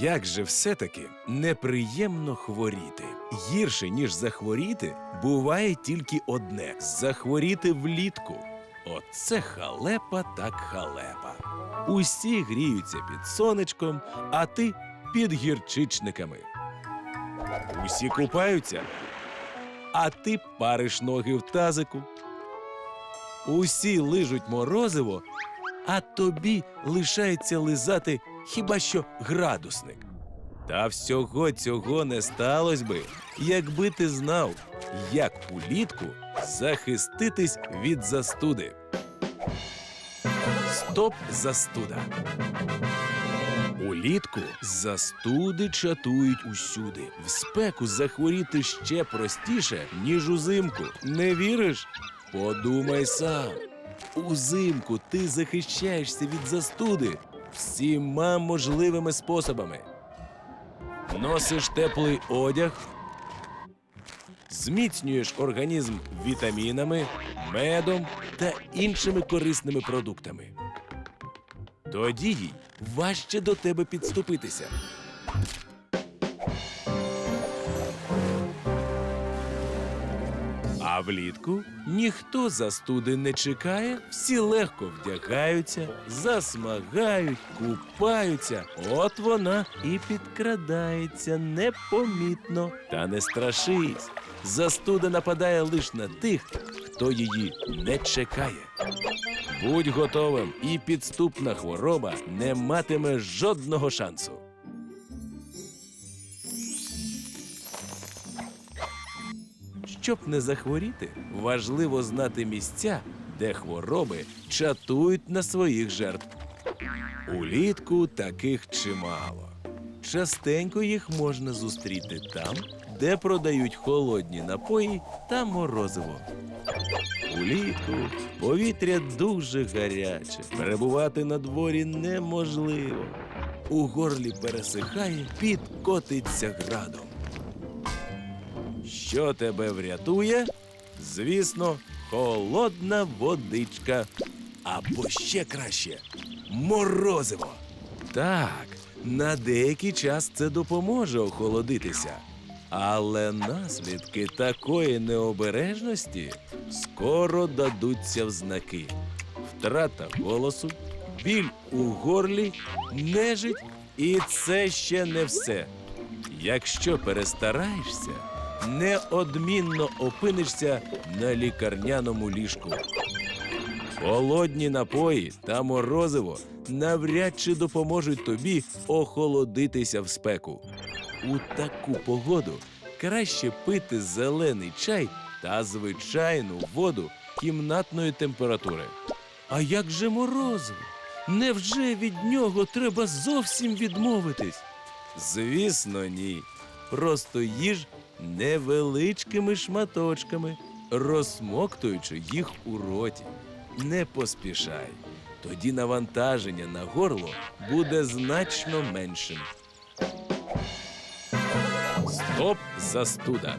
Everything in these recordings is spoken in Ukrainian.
Як же все-таки неприємно хворіти? Гірше, ніж захворіти, буває тільки одне захворіти влітку. Оце халепа так халепа. Усі гріються під сонечком, а ти під гірчичниками. Усі купаються, а ти париш ноги в тазику. Усі лижуть морозиво, а тобі лишається лизати хіба що градусник. Та всього цього не сталося би, якби ти знав, як улітку захиститись від застуди. Стоп застуда. Улітку застуди чатують усюди. В спеку захворіти ще простіше, ніж узимку. Не віриш? Подумай сам. Узимку ти захищаєшся від застуди всіма можливими способами. Носиш теплий одяг, зміцнюєш організм вітамінами, медом та іншими корисними продуктами. Тоді їй важче до тебе підступитися. Влітку ніхто застуди не чекає, всі легко вдягаються, засмагають, купаються. От вона і підкрадається непомітно. Та не страшись. Застуда нападає лише на тих, хто її не чекає. Будь готовим, і підступна хвороба не матиме жодного шансу. Щоб не захворіти, важливо знати місця, де хвороби чатують на своїх жертв. Улітку таких чимало. Частенько їх можна зустріти там, де продають холодні напої та морозиво. Улітку повітря дуже гаряче. Перебувати на дворі неможливо. У горлі пересихає, під котиться градом. Що тебе врятує? Звісно, холодна водичка. Або ще краще морозиво. Так, на деякий час це допоможе охолодитися. Але наслідки такої необережності скоро дадуться в знаки. Втрата голосу, біль у горлі, нежить, і це ще не все. Якщо перестараєшся, неодмінно опинишся на лікарняному ліжку. Холодні напої та морозиво навряд чи допоможуть тобі охолодитися в спеку. У таку погоду краще пити зелений чай та звичайну воду кімнатної температури. А як же морозиво? Невже від нього треба зовсім відмовитись? Звісно, ні. Просто їж невеличкими шматочками, розсмоктуючи їх у роті. Не поспішай. Тоді навантаження на горло буде значно меншим. Стоп застуда.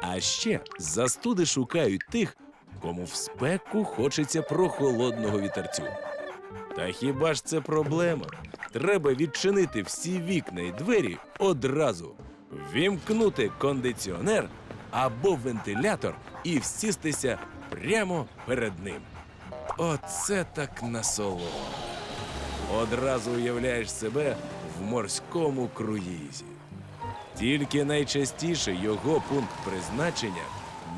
А ще застуди шукають тих, кому в спеку хочеться прохолодного вітерцю. Та хіба ж це проблема? Треба відчинити всі вікна і двері одразу, вімкнути кондиціонер або вентилятор і всістися прямо перед ним. Оце так насолода. Одразу уявляєш себе в морському круїзі. Тільки найчастіше його пункт призначення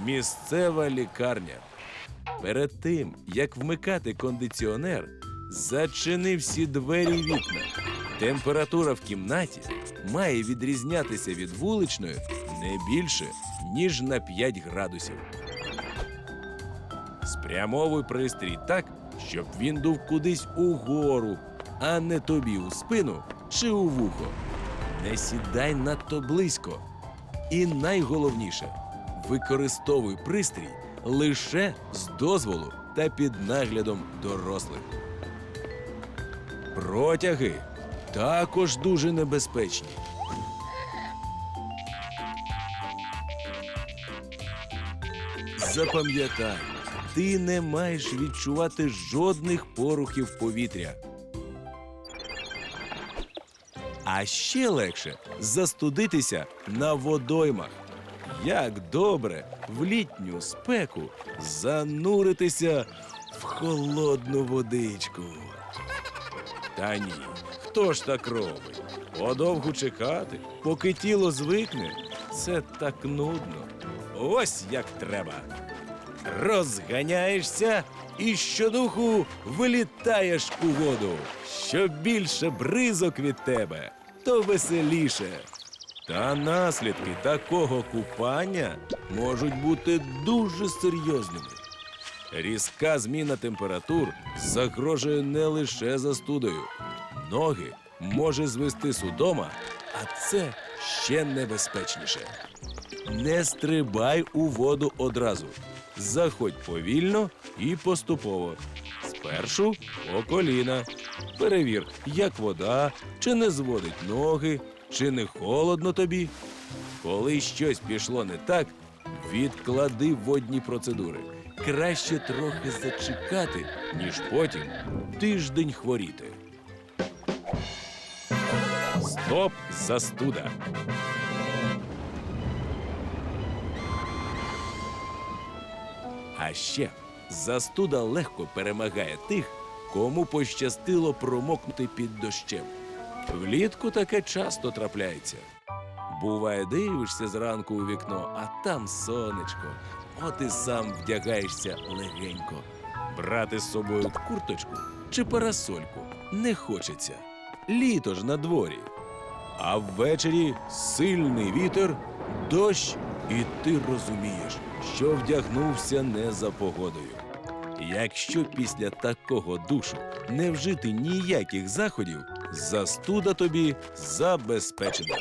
місцева лікарня. Перед тим, як вмикати кондиціонер, зачини всі двері й вікна. Температура в кімнаті має відрізнятися від вуличної не більше, ніж на 5 градусів. Спрямовуй пристрій так, щоб він дув кудись угору, а не тобі у спину чи у вухо. Не сідай надто близько. І найголовніше використовуй пристрій лише з дозволу та під наглядом дорослих. Протяги також дуже небезпечні. Запам'ятай, ти не маєш відчувати жодних порухів повітря. А ще легше застудитися на водоймах. Як добре в літню спеку зануритися в холодну водичку. Та ні, хто ж так робить? Подовгу чекати, поки тіло звикне. Це так нудно. Ось як треба. Розганяєшся і щодуху вилітаєш у воду. Що більше бризок від тебе, то веселіше. Та наслідки такого купання можуть бути дуже серйозними. Різка зміна температур загрожує не лише застудою. Ноги може звести судома, а це ще небезпечніше. Не стрибай у воду одразу. Заходь повільно і поступово. Спершу по коліна. Перевір, як вода, чи не зводить ноги, чи не холодно тобі. Коли щось пішло не так, відклади водні процедури. Краще трохи зачекати, ніж потім тиждень хворіти. Стоп застуда. А ще застуда легко перемагає тих, кому пощастило промокнути під дощем. Влітку таке часто трапляється. Буває, дивишся зранку у вікно, а там сонечко. От і сам вдягаєшся легенько. Брати з собою курточку чи парасольку не хочеться. Літо ж на дворі. А ввечері сильний вітер, дощ, і ти розумієш, що вдягнувся не за погодою. Якщо після такого душу не вжити ніяких заходів, застуда тобі забезпечена.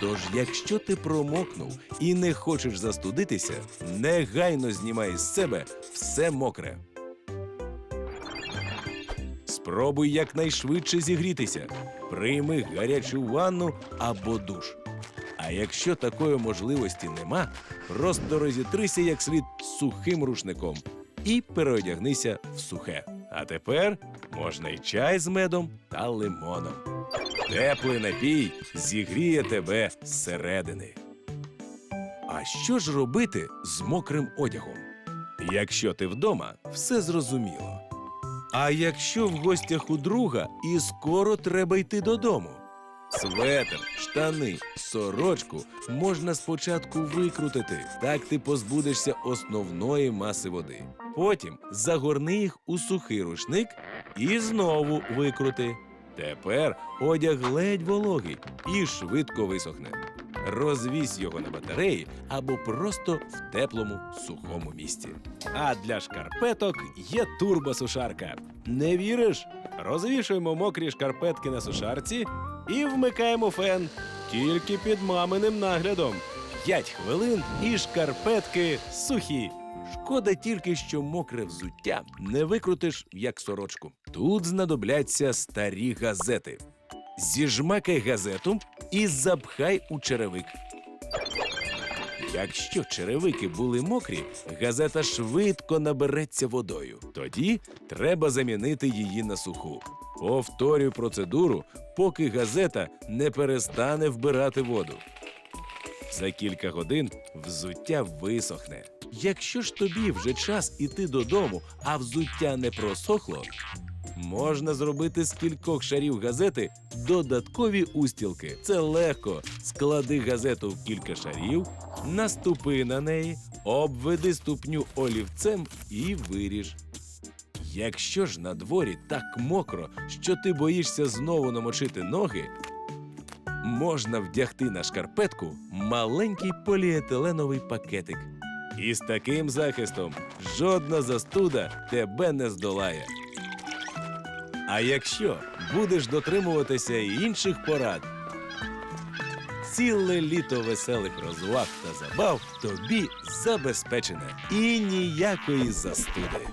Тож, якщо ти промокнув і не хочеш застудитися, негайно знімай з себе все мокре. Спробуй якнайшвидше зігрітися. Прийми гарячу ванну або душ. А якщо такої можливості нема, просто розітрися як слід сухим рушником і переодягнися в сухе. А тепер можна й чай з медом та лимоном. Теплий напій зігріє тебе зсередини. А що ж робити з мокрим одягом? Якщо ти вдома, все зрозуміло. А якщо в гостях у друга і скоро треба йти додому? Светр, штани, сорочку можна спочатку викрутити. Так ти позбудешся основної маси води. Потім загорни їх у сухий рушник і знову викрути. Тепер одяг ледь вологий і швидко висохне. Розвісь його на батареї або просто в теплому сухому місці. А для шкарпеток є турбосушарка. Не віриш? Розвішуємо мокрі шкарпетки на сушарці і вмикаємо фен. Тільки під маминим наглядом. П'ять хвилин і шкарпетки сухі. Шкода тільки, що мокре взуття не викрутиш як сорочку. Тут знадобляться старі газети. Зіжмакай газету і запхай у черевик. Якщо черевики були мокрі, газета швидко набереться водою. Тоді треба замінити її на суху. Повторюй процедуру, поки газета не перестане вбирати воду. За кілька годин взуття висохне. Якщо ж тобі вже час іти додому, а взуття не просохло, можна зробити з кількох шарів газети додаткові устілки. Це легко. Склади газету в кілька шарів, наступи на неї, обведи ступню олівцем і виріж. Якщо ж на дворі так мокро, що ти боїшся знову намочити ноги, можна вдягти на шкарпетку маленький поліетиленовий пакетик. І з таким захистом жодна застуда тебе не здолає. А якщо будеш дотримуватися інших порад, ціле літо веселих розваг та забав тобі забезпечене і ніякої застуди.